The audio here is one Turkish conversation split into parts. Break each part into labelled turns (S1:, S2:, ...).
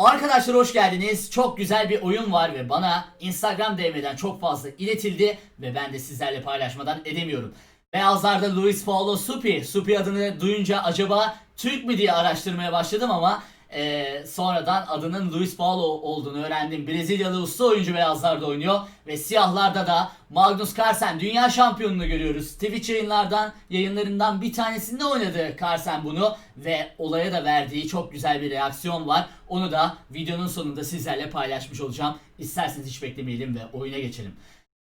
S1: Arkadaşlar hoş geldiniz. Çok güzel bir oyun var ve bana Instagram DM'den çok fazla iletildi ve ben de sizlerle paylaşmadan edemiyorum. Beyazlarda Luis Paulo Supi. Supi adını duyunca acaba Türk mü diye araştırmaya başladım ama eee, sonradan adının Luis Paulo olduğunu öğrendim. Brezilyalı usta oyuncu beyazlarda oynuyor ve siyahlarda da Magnus Carlsen dünya şampiyonunu görüyoruz. Twitch yayınlardan yayınlarından bir tanesinde oynadı Carlsen bunu ve olaya da verdiği çok güzel bir reaksiyon var. Onu da videonun sonunda sizlerle paylaşmış olacağım. İsterseniz hiç beklemeyelim ve oyuna geçelim.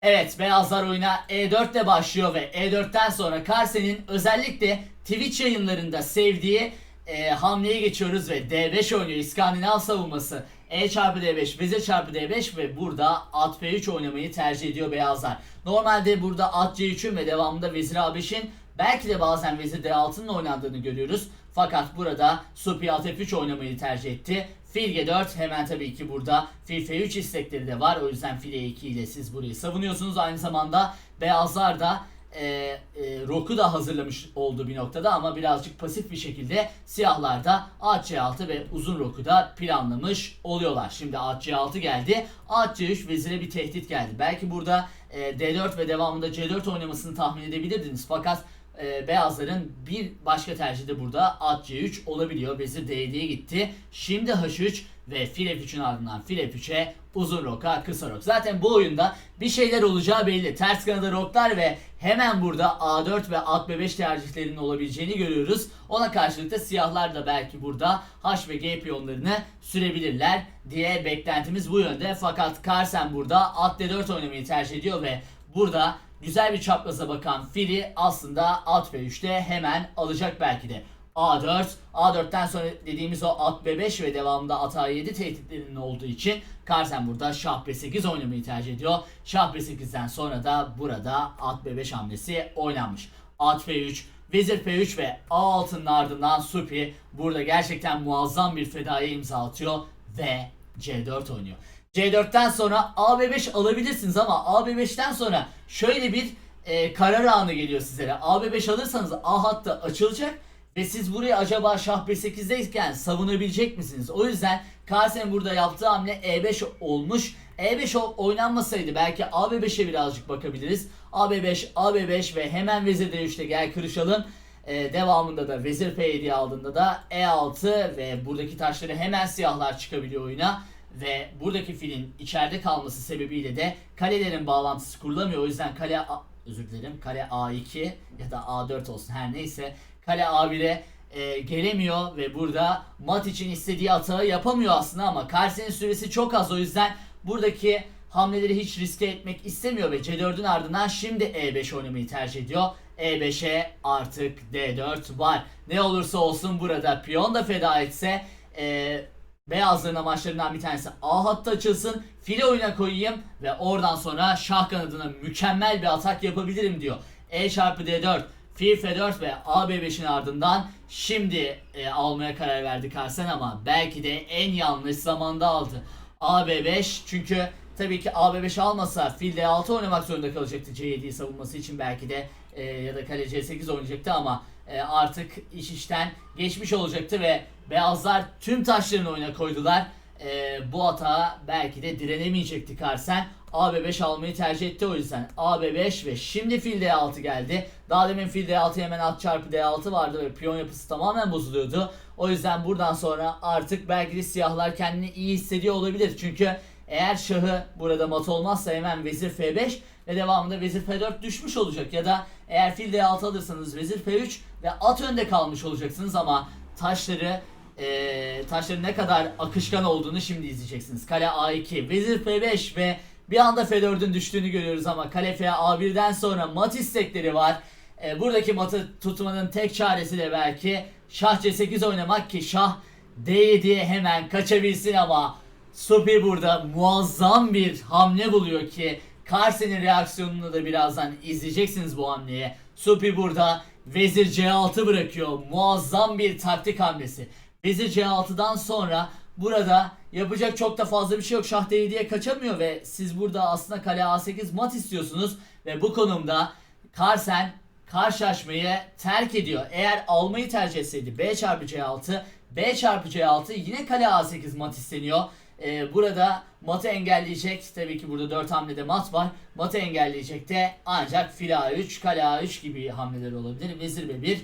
S1: Evet beyazlar oyuna E4 ile başlıyor ve E4'ten sonra Carlsen'in özellikle Twitch yayınlarında sevdiği e, hamleye geçiyoruz ve D5 oynuyor. İskandinav savunması. E çarpı D5, vezir çarpı D5 ve burada at F3 oynamayı tercih ediyor beyazlar. Normalde burada at C3'ün ve devamında vezir A5'in belki de bazen vezir D6'nın oynandığını görüyoruz. Fakat burada Supi at F3 oynamayı tercih etti. Fil G4 hemen tabii ki burada Fil F3 istekleri de var. O yüzden Fil E2 ile siz burayı savunuyorsunuz. Aynı zamanda beyazlar da e, e, Rock'u da hazırlamış oldu bir noktada ama birazcık pasif bir şekilde siyahlar da at C6 ve uzun Rock'u da planlamış oluyorlar. Şimdi at C6 geldi. At C3 vezire bir tehdit geldi. Belki burada e, D4 ve devamında C4 oynamasını tahmin edebilirdiniz. Fakat e, beyazların bir başka tercihi de burada at C3 olabiliyor. Vezir D7'ye gitti. Şimdi H3 ve fil F3'ün ardından fil F3'e uzun roka kısa rok. Zaten bu oyunda bir şeyler olacağı belli. Ters kanada roklar ve hemen burada A4 ve at B5 tercihlerinin olabileceğini görüyoruz. Ona karşılık da siyahlar da belki burada H ve G piyonlarını sürebilirler diye beklentimiz bu yönde. Fakat Carlsen burada at D4 oynamayı tercih ediyor ve burada güzel bir çapraza bakan fili aslında at B3'te hemen alacak belki de. A4, A4'ten sonra dediğimiz o at B5 ve devamında at A7 tehditlerinin olduğu için Carlsen burada şah B8 oynamayı tercih ediyor. Şah B8'den sonra da burada at B5 hamlesi oynanmış. At F3, Vezir F3 ve A6'nın ardından Supi burada gerçekten muazzam bir fedaya imza atıyor ve C4 oynuyor. C4'ten sonra AB5 alabilirsiniz ama AB5'ten sonra şöyle bir e, karar anı geliyor sizlere. AB5 alırsanız A hattı açılacak ve siz burayı acaba şah B8'deyken savunabilecek misiniz? O yüzden Carlsen'in burada yaptığı hamle E5 olmuş. E5 o- oynanmasaydı belki AB5'e birazcık bakabiliriz. AB5, AB5 ve hemen vezir D3'te gel kırışalım. Ee, devamında da vezir F7 aldığında da E6 ve buradaki taşları hemen siyahlar çıkabiliyor oyuna. Ve buradaki filin içeride kalması sebebiyle de kalelerin bağlantısı kurulamıyor. O yüzden kale A- özür dilerim kale A2 ya da A4 olsun her neyse kale A1'e e, gelemiyor ve burada mat için istediği atağı yapamıyor aslında ama Carlsen'in süresi çok az o yüzden buradaki hamleleri hiç riske etmek istemiyor ve C4'ün ardından şimdi E5 oynamayı tercih ediyor. E5'e artık D4 var. Ne olursa olsun burada piyon da feda etse e, beyazların amaçlarından bir tanesi A hattı açılsın, file oyuna koyayım ve oradan sonra şah kanadına mükemmel bir atak yapabilirim diyor. E çarpı D4, fil F4 ve AB5'in ardından şimdi e, almaya karar verdi Carlsen ama belki de en yanlış zamanda aldı. AB5 çünkü tabii ki AB5 almasa fil D6 oynamak zorunda kalacaktı C7'yi savunması için belki de e, ya da kale C8 oynayacaktı ama e, artık iş işten geçmiş olacaktı ve beyazlar tüm taşlarını oyuna koydular. E, bu atağa belki de direnemeyecekti Carlsen. AB5 almayı tercih etti o yüzden. AB5 ve şimdi fil D6 geldi. Daha demin fil D6 hemen at çarpı D6 vardı ve piyon yapısı tamamen bozuluyordu. O yüzden buradan sonra artık belki de siyahlar kendini iyi hissediyor olabilir. Çünkü eğer şahı burada mat olmazsa hemen vezir F5 ve devamında vezir F4 düşmüş olacak. Ya da eğer fil D6 alırsanız vezir F3 ve at önde kalmış olacaksınız ama taşları eee taşların ne kadar akışkan olduğunu şimdi izleyeceksiniz. Kale A2, vezir F5 ve bir anda F4'ün düştüğünü görüyoruz ama kale F A1'den sonra mat istekleri var. E, buradaki matı tutmanın tek çaresi de belki şah C8 oynamak ki şah D7'ye hemen kaçabilsin ama Supi burada muazzam bir hamle buluyor ki Carlsen'in reaksiyonunu da birazdan izleyeceksiniz bu hamleye. Supi burada vezir C6 bırakıyor. Muazzam bir taktik hamlesi. Vezir C6'dan sonra burada yapacak çok da fazla bir şey yok. Şah D7'ye kaçamıyor ve siz burada aslında kale A8 mat istiyorsunuz ve bu konumda Carlsen karşılaşmayı terk ediyor. Eğer almayı tercih etseydi B çarpı C6 B çarpı C6 yine kale A8 mat isteniyor. Ee, burada matı engelleyecek. Tabii ki burada 4 hamlede mat var. Matı engelleyecek de ancak fil A3, kale A3 gibi hamleler olabilir. Vezir B1,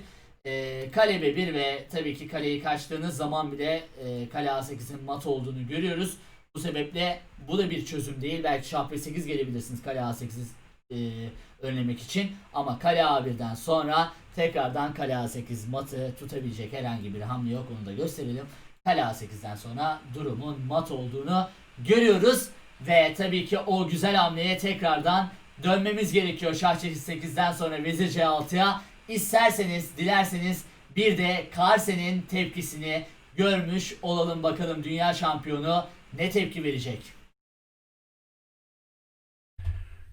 S1: e, kale B1 ve tabii ki kaleyi kaçtığınız zaman bile e, kale A8'in mat olduğunu görüyoruz. Bu sebeple bu da bir çözüm değil. Belki şah B8 gelebilirsiniz kale A8'i e, önlemek için. Ama kale A1'den sonra tekrardan kale A8 matı tutabilecek herhangi bir hamle yok. Onu da gösterelim. Kale A8'den sonra durumun mat olduğunu görüyoruz. Ve tabii ki o güzel hamleye tekrardan dönmemiz gerekiyor. Şah çeşit 8'den sonra vezir C6'ya. İsterseniz, dilerseniz bir de Karsen'in tepkisini görmüş olalım bakalım dünya şampiyonu ne tepki verecek.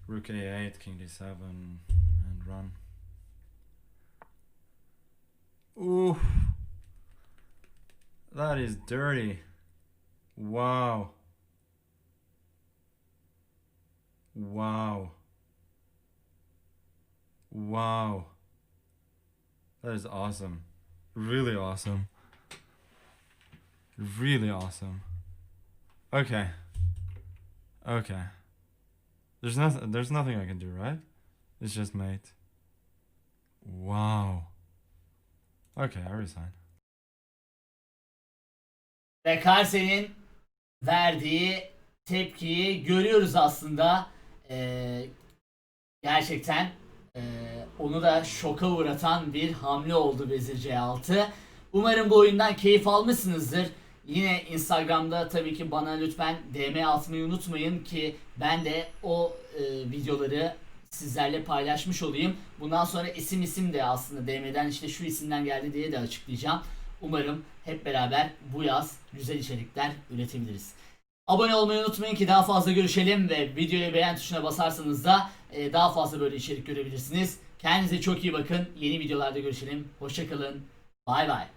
S2: Rook a8, king d7, and run. Ooh. That is dirty. Wow. Wow. Wow. That is awesome. Really awesome. Really awesome. Okay. Okay. There's nothing. There's nothing I can do, right? It's just mate. Wow. Okay, I resign.
S1: Ve Karsen'in verdiği tepkiyi görüyoruz aslında. Ee, gerçekten ee, onu da şoka uğratan bir hamle oldu Vezir C6. Umarım bu oyundan keyif almışsınızdır. Yine Instagram'da tabii ki bana lütfen DM atmayı unutmayın ki ben de o e, videoları sizlerle paylaşmış olayım. Bundan sonra isim isim de aslında DM'den işte şu isimden geldi diye de açıklayacağım. Umarım hep beraber bu yaz güzel içerikler üretebiliriz. Abone olmayı unutmayın ki daha fazla görüşelim ve videoya beğen tuşuna basarsanız da e, daha fazla böyle içerik görebilirsiniz. Kendinize çok iyi bakın. Yeni videolarda görüşelim. Hoşçakalın. Bay bay.